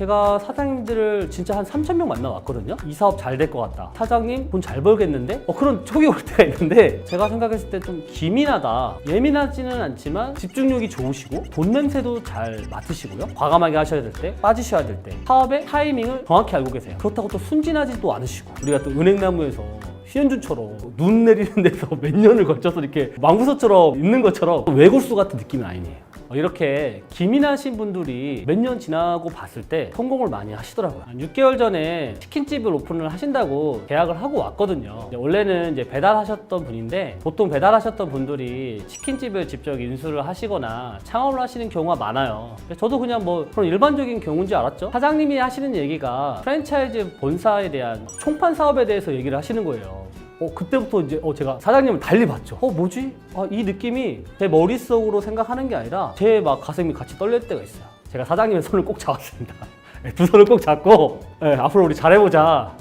제가 사장님들을 진짜 한 3천 명 만나왔거든요. 이 사업 잘 될 것 같다. 사장님 돈 잘 벌겠는데? 어, 그런 촉이 올 때가 있는데 제가 생각했을 때 좀 기민하다. 예민하지는 않지만 집중력이 좋으시고 돈 냄새도 잘 맡으시고요. 과감하게 하셔야 될 때, 빠지셔야 될 때, 사업의 타이밍을 정확히 알고 계세요. 그렇다고 또 순진하지도 않으시고 우리가 또 은행나무에서 휴현준처럼 눈 내리는 데서 몇 년을 걸쳐서 이렇게 망부서처럼 있는 것처럼 외골수 같은 느낌은 아니에요. 어, 이렇게 기민하신 분들이 몇 년 지나고 봤을 때 성공을 많이 하시더라고요. 한 6개월 전에 치킨집을 오픈을 하신다고 계약을 하고 왔거든요. 원래는 이제 배달하셨던 분인데 보통 배달하셨던 분들이 치킨집을 직접 인수를 하시거나 창업을 하시는 경우가 많아요. 저도 그냥 뭐 그런 일반적인 경우인 줄 알았죠. 사장님이 하시는 얘기가 프랜차이즈 본사에 대한 총판 사업에 대해서 얘기를 하시는 거예요. 어, 그때부터 이제 어, 제가 사장님을 달리 봤죠. 어, 뭐지? 아, 이 느낌이 제 머릿속으로 생각하는 게 아니라 제 막 가슴이 같이 떨릴 때가 있어요. 제가 사장님의 손을 꼭 잡았습니다. 네, 두 손을 꼭 잡고 네, 앞으로 우리 잘해보자.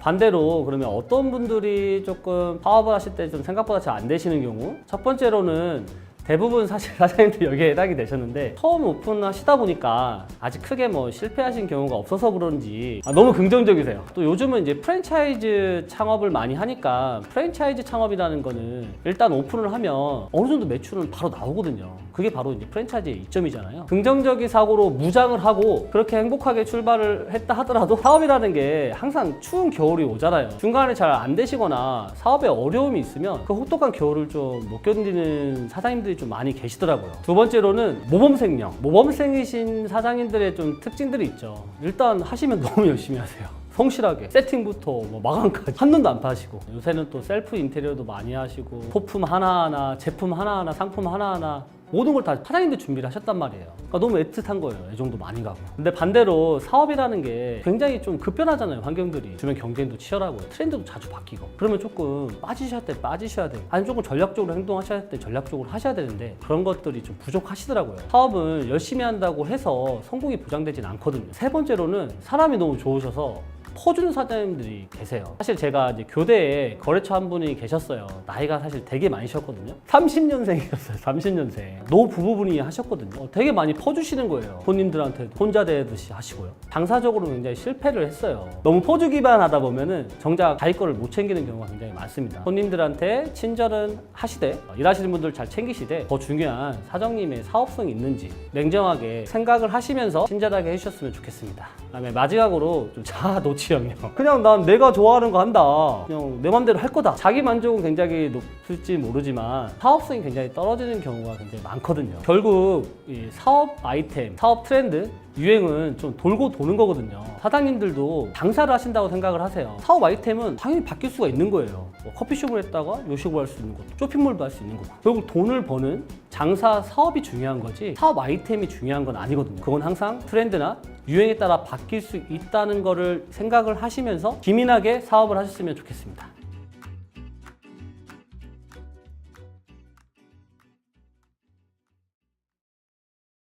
반대로 그러면 어떤 분들이 조금 사업을 하실 때 좀 생각보다 잘 안 되시는 경우 첫 번째로는 대부분 사실 사장님들 여기에 해당이 되셨는데 처음 오픈하시다 보니까 아직 크게 뭐 실패하신 경우가 없어서 그런지 아, 너무 긍정적이세요. 또 요즘은 이제 프랜차이즈 창업을 많이 하니까 프랜차이즈 창업이라는 거는 일단 오픈을 하면 어느 정도 매출은 바로 나오거든요. 그게 바로 이제 프랜차이즈의 이점이잖아요. 긍정적인 사고로 무장을 하고 그렇게 행복하게 출발을 했다 하더라도 사업이라는 게 항상 추운 겨울이 오잖아요. 중간에 잘 안 되시거나 사업에 어려움이 있으면 그 혹독한 겨울을 좀 못 견디는 사장님들이 좀 많이 계시더라고요. 두 번째로는 모범생령. 모범생이신 사장님들의 좀 특징들이 있죠. 일단 하시면 너무 열심히 하세요. 성실하게 세팅부터 뭐 마감까지 한눈도 안 파시고 요새는 또 셀프 인테리어도 많이 하시고 소품 하나하나 제품 하나하나 상품 하나하나 모든 걸 다 사장님들 준비를 하셨단 말이에요. 그러니까 너무 애틋한 거예요. 애정도 많이 가고. 근데 반대로 사업이라는 게 굉장히 좀 급변하잖아요 환경들이. 주변 경쟁도 치열하고 트렌드도 자주 바뀌고. 그러면 조금 빠지셔야 돼 빠지셔야 돼. 아니 조금 전략적으로 행동하셔야 될때 전략적으로 하셔야 되는데 그런 것들이 좀 부족하시더라고요. 사업은 열심히 한다고 해서 성공이 보장되진 않거든요. 세 번째로는 사람이 너무 좋으셔서 퍼주는 사장님들이 계세요. 사실 제가 이제 교대에 거래처 한 분이 계셨어요. 나이가 사실 되게 많으셨거든요. 30년생이셨어요. 30년생. 노 부부분이 하셨거든요. 어, 되게 많이 퍼주시는 거예요. 본인들한테 혼자 대듯이 하시고요. 장사적으로 굉장히 실패를 했어요. 너무 퍼주기만 하다 보면은 정작 자기 거를 못 챙기는 경우가 굉장히 많습니다. 손님들한테 친절은 하시되 어, 일하시는 분들 잘 챙기시되 더 중요한 사장님의 사업성이 있는지 냉정하게 생각을 하시면서 친절하게 해주셨으면 좋겠습니다. 그다음에 마지막으로 좀 자아 노치형이요. 그냥 난 내가 좋아하는 거 한다. 그냥 내 맘대로 할 거다. 자기 만족은 굉장히 높을지 모르지만 사업성이 굉장히 떨어지는 경우가 굉장히 많거든요. 결국 이 사업 아이템, 사업 트렌드 유행은 좀 돌고 도는 거거든요. 사장님들도 장사를 하신다고 생각을 하세요. 사업 아이템은 당연히 바뀔 수가 있는 거예요. 뭐 커피숍을 했다가 요식을 할 수 있는 거고, 쇼핑몰도 할 수 있는 거고. 결국 돈을 버는 장사 사업이 중요한 거지 사업 아이템이 중요한 건 아니거든요. 그건 항상 트렌드나 유행에 따라 바뀔 수 있다는 거를 생각을 하시면서 기민하게 사업을 하셨으면 좋겠습니다.